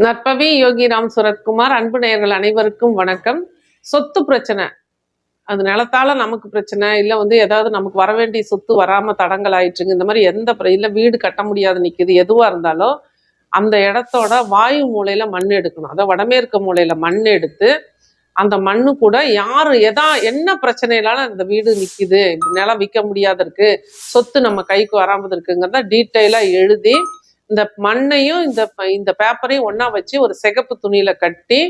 நற்பவி யோகி ராம் சுரத்குமார் அன்பு நேயர்கள் அனைவருக்கும் வணக்கம். சொத்து பிரச்சனை. அது நிலத்தால நமக்கு பிரச்சனை இல்லை வந்து ஏதாவது நமக்கு வர வேண்டிய சொத்து வராம தடங்கள் ஆயிடுச்சுங்க இந்த மாதிரி எந்த பிர- இல்ல வீடு கட்ட முடியாது நிக்குது எதுவா இருந்தாலும் அந்த இடத்தோட வாயு மூலையில மண் எடுக்கணும். அதாவது வடமேற்கு மூலையில மண் எடுத்து அந்த மண்ணு கூட யாரு எதா என்ன பிரச்சனையினால இந்த வீடு நிக்குது நிலம் விற்க முடியாது இருக்கு சொத்து நம்ம கைக்கு வராமல் இருக்குங்கிறத டீட்டெயிலா எழுதி இந்த மண்ணையும் இந்த இந்த பேப்பரையும் ஒன்றா வச்சு ஒரு சிகப்பு துணியில கட்டி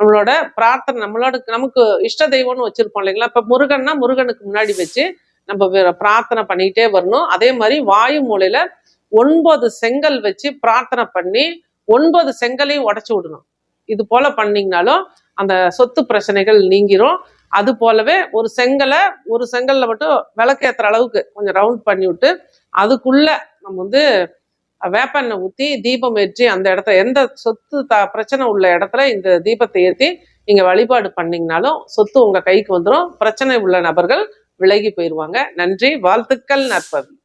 நம்மளோட பிரார்த்தனை நம்மளோட நமக்கு இஷ்ட தெய்வம்னு வச்சிருப்போம் இல்லைங்களா? இப்ப முருகன்னா முருகனுக்கு முன்னாடி வச்சு நம்ம பிரார்த்தனை பண்ணிக்கிட்டே வரணும். அதே மாதிரி வாயு மூலையில ஒன்பது செங்கல் வச்சு பிரார்த்தனை பண்ணி ஒன்பது செங்கலையும் உடச்சி விடணும். இது போல பண்ணீங்கனாலும் அந்த சொத்து பிரச்சனைகள் நீங்கிரும். அது போலவே ஒரு செங்கலை ஒரு செங்கல்ல மட்டும் விளக்கேற்றுற அளவுக்கு கொஞ்சம் ரவுண்ட் பண்ணி விட்டு அதுக்குள்ள நம்ம வந்து வேப்பெண்ணெய் ஊற்றி தீபம் ஏற்றி அந்த இடத்துல எந்த சொத்து த பிரச்சனை உள்ள இடத்துல இந்த தீபத்தை ஏற்றி நீங்கள் வழிபாடு பண்ணிங்கனாலும் சொத்து உங்கள் கைக்கு வந்துடும் பிரச்சனை உள்ள நபர்கள் விலகி போயிடுவாங்க நன்றி. வாழ்த்துக்கள் நற்பவி